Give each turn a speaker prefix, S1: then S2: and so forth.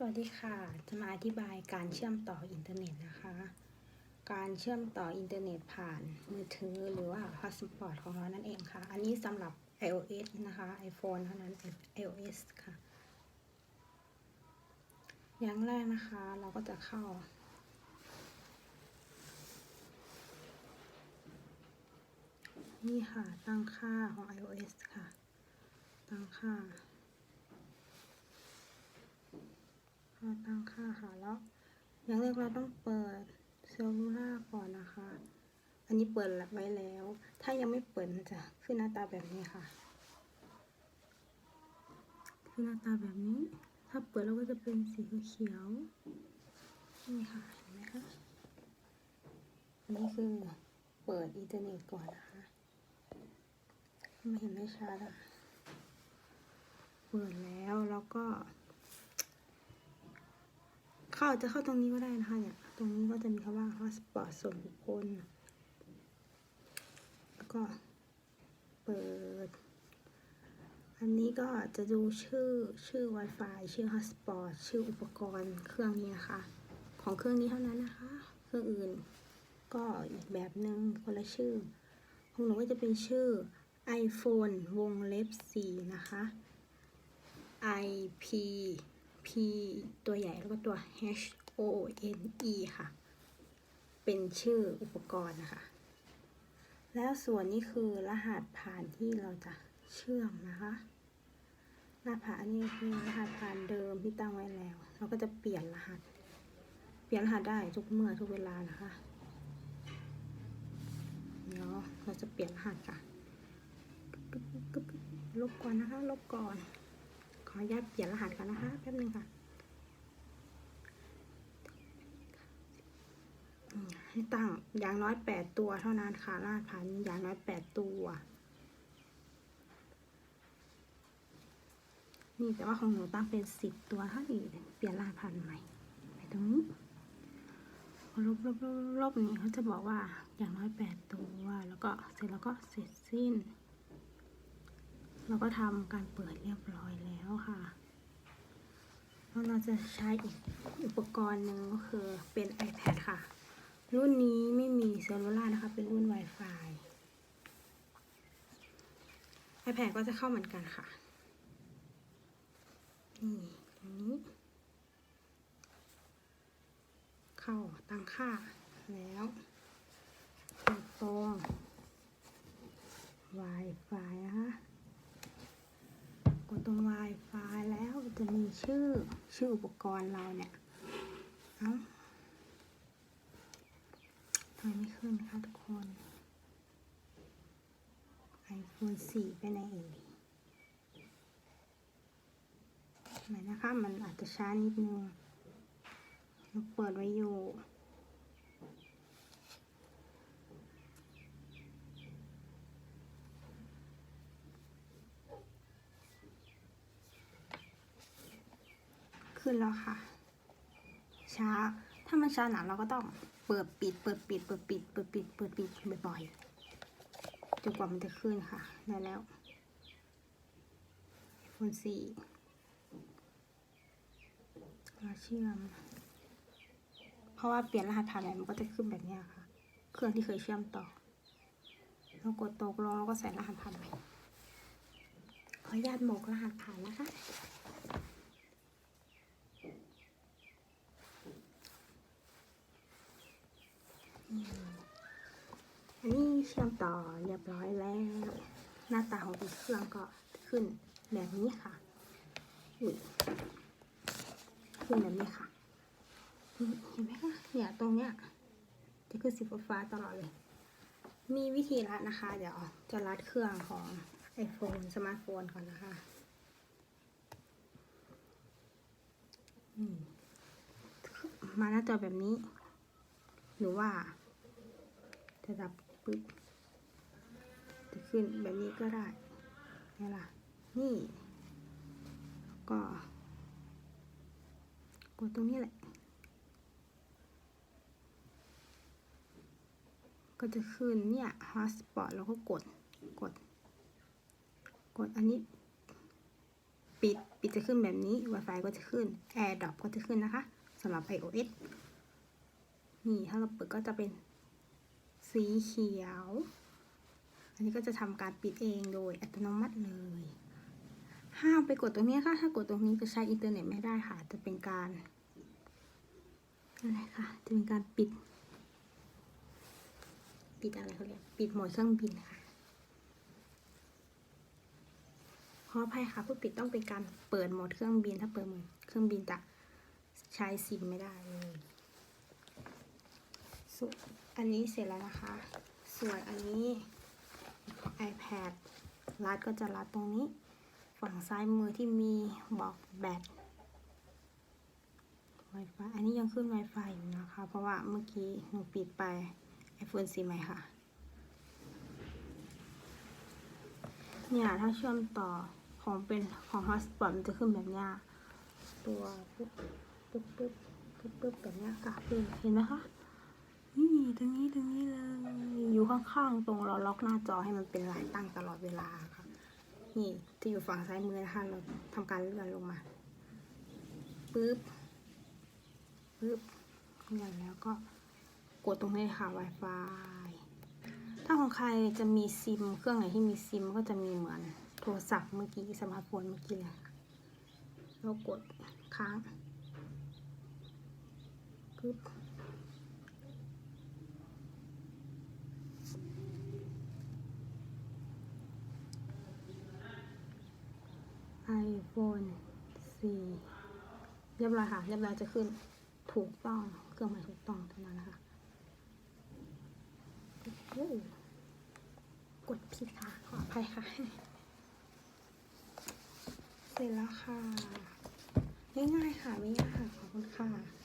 S1: สวัสดีค่ะ จะมาอธิบายการเชื่อมต่ออินเทอร์เน็ตนะคะ การเชื่อมต่ออินเทอร์เน็ตผ่านมือถือหรือว่าพาสปอร์ตของเรานั่นเองค่ะ อันนี้สำหรับ iOS นะคะ iPhone เท่านั้น iOS ค่ะ อย่างแรกนะคะเราก็จะเข้า นี่ค่ะ ตั้งค่าของ iOS ค่ะ ตั้งค่า เราตั้งค่าค่ะแล้ว อย่างแรกเราต้องเปิดเซลลูล่าก่อนนะคะ อันนี้เปิดไว้แล้ว ถ้ายังไม่เปิดมันจะขึ้นหน้าตาแบบนี้ค่ะ ขึ้นหน้าตาแบบนี้ ถ้าเปิดแล้วก็จะเป็นสีเขียวนี่ค่ะ เห็นไหมคะ อันนี้คือเปิดอินเทอร์เน็ตก่อนนะคะไม่เห็นไม่ชัดอะเปิดแล้วแล้วก็ เข้าจะเข้าตรงนี้ก็ได้นะคะเนี่ย ตรงนี้ก็จะมีคำว่า hotspot ส่วนบุคคล แล้วก็เปิด อันนี้ก็จะดูชื่อชื่อ Wi-Fi ชื่อ hotspot ชื่ออุปกรณ์เครื่องนี้นะคะ ของเครื่องนี้เท่านั้นนะคะ เครื่องอื่น ก็อีกแบบหนึ่งคนละชื่อ ของหนูก็จะเป็นชื่อ iPhone วงเล็บ4นะคะ IP P ตัวใหญ่แล้วก็ตัว H O N E ค่ะ เป็นชื่ออุปกรณ์นะคะ แล้วส่วนนี้คือรหัสผ่านที่เราจะเชื่อมนะคะรหัสผ่านนนี้คือรหัสผ่านเดิมที่ตั้งไว้แล้ว เราก็จะเปลี่ยนรหัส เปลี่ยนรหัสได้ทุกเมื่อทุกเวลานะคะเดี๋ยวเราจะเปลี่ยนรหัสค่ะลบก่อนนะคะ ลบก่อน ขออนุญาตเปลี่ยนรหัสก่อนนะคะ แป๊บนึงค่ะให้ตั้งอย่างน้อยแปดตัวเท่านั้นค่ะรหัสผ่านอย่างน้อยแปดตัว นี่แต่ว่าของหนูตั้งเป็นสิบตัวเท่านี้เปลี่ยนรหัสผ่านใหม่ไปตรงนี้ลบลบลบลบนี้เขาจะบอกว่าอย่างน้อยแปดตัว แล้วก็เสร็จแล้วก็เสร็จสิ้น เราก็ทำการเปิดเรียบร้อยแล้วค่ะแล้วเราจะใช้อีกอุปกรณ์หนึ่งก็คือเป็น iPad ค่ะ รุ่นนี้ไม่มีเซลลูล่านะคะ เป็นรุ่น Wi-Fi iPad ก็จะเข้าเหมือนกันค่ะ นี่ตรงนี้ เข้าตั้งค่าแล้วตรง Wi-Fi นะคะ ตรง Wi-Fi แล้วจะมีชื่อชื่ออุปกรณ์เราเนี่ยเอาทำไมไม่ขึ้นคะทุกคน iPhone 4 ไปไหนเอ่ยไหนนะคะ มันอาจจะช้านิดนึงเราเปิดไว้อยู่ ขึ้นแล้วค่ะ ช้า ถ้ามันช้าหนาเราก็ต้องเปิดปิด เปิดปิด เปิดปิด เปิดปิด เปิดปิดบ่อยๆจนกว่ามันจะขึ้นค่ะ ได้แล้วคนสี่มาเชื่อม เพราะว่าเปลี่ยนรหัสผ่านอะไรมันก็จะขึ้นแบบนี้ค่ะ เครื่องที่เคยเชื่อมต่อแล้วกดตกลงแล้วก็ใส่รหัสผ่านใหม่ขออนุญาตหมกรหัสผ่านนะคะ อันนี้เชื่อมต่อเรียบร้อยแล้ว หน้าตาของอีกเครื่องก็ขึ้นแบบนี้ค่ะขึ้นแบบนี้ค่ะ เห็นไหมคะ เนี่ยตรงเนี้ยจะขึ้นสีฟ้าตลอดเลย มีวิธีรัดนะคะ เดี๋ยวจะรัดเครื่องของ iPhone สมาร์ทโฟนก่อนนะคะมาหน้าจอแบบนี้ หรือว่าจะดับปึ๊บ ขึ้นแบบนี้ก็ได้นี่ล่ะ นี่ ก็กดตรงนี้แหละ ก็จะขึ้นเนี่ย hotspot แล้วก็กด กด กดอันนี้ ปิด ปิดจะขึ้นแบบนี้ Wi-Fi ก็จะขึ้น AirDrop ก็จะขึ้นนะคะสำหรับ iOS นี่ถ้าเราเปิดก็จะเป็นสีเขียว อันนี้ก็จะทำการปิดเองโดยอัตโนมัติเลย ห้ามไปกดตรงนี้ค่ะ ถ้ากดตรงนี้จะใช้อินเทอร์เน็ตไม่ได้ค่ะ จะเป็นการอะไรค่ะ จะเป็นการปิด ปิดอะไรเขาเรียก ปิดโหมดเครื่องบินค่ะ ขออภัยค่ะ ผู้ปิดต้องเป็นการเปิดโหมดเครื่องบิน ถ้าเปิดโหมดเครื่องบินจะใช้ซิมไม่ได้เลยส่วนอันนี้เสร็จแล้วนะคะ ส่วนอันนี้ iPad รัดก็จะรัดตรงนี้ ฝั่งซ้ายมือที่มีบอกแบต Wi-Fi อันนี้ยังขึ้น Wi-Fi อยู่นะคะ เพราะว่าเมื่อกี้หนูปิดไป iPhone 4ใหม่ค่ะเนี่ยถ้าเชื่อมต่อของเป็นของ Hotspot มันจะขึ้นแบบนี้ตัวปึ๊บปึ๊บปึ๊บปึ๊บแบบนี้ยค่ะคือเห็นไหมคะ นี่ตรงนี้ตรงนี้เลย อยู่ข้างๆตรงเราล็อกหน้าจอให้มันเป็นลายตั้งตลอดเวลาค่ะ นี่จะอยู่ฝั่งซ้ายมือนะคะเราทำการเลื่อนลงมาปึ๊บปึ๊บเลื่อนแล้วก็กดตรงนี้ค่ะ Wi-Fi ถ้าของใครจะมีซิมเครื่องไหนที่มีซิมก็จะมีเหมือนโทรศัพท์เมื่อกี้สมาร์ทโฟนเมื่อกี้เลยค่ะแล้วกดค้างปึ๊บ iPhone 4เรียบร้อยค่ะ เรียบร้อยจะขึ้นถูกต้อง เครื่องหมายถูกต้องเท่านั้นนะคะ กดผิดค่ะ ขออภัยค่ะ เสร็จแล้วค่ะ ง่ายๆค่ะ ไม่ยากขอบคุณค่ะ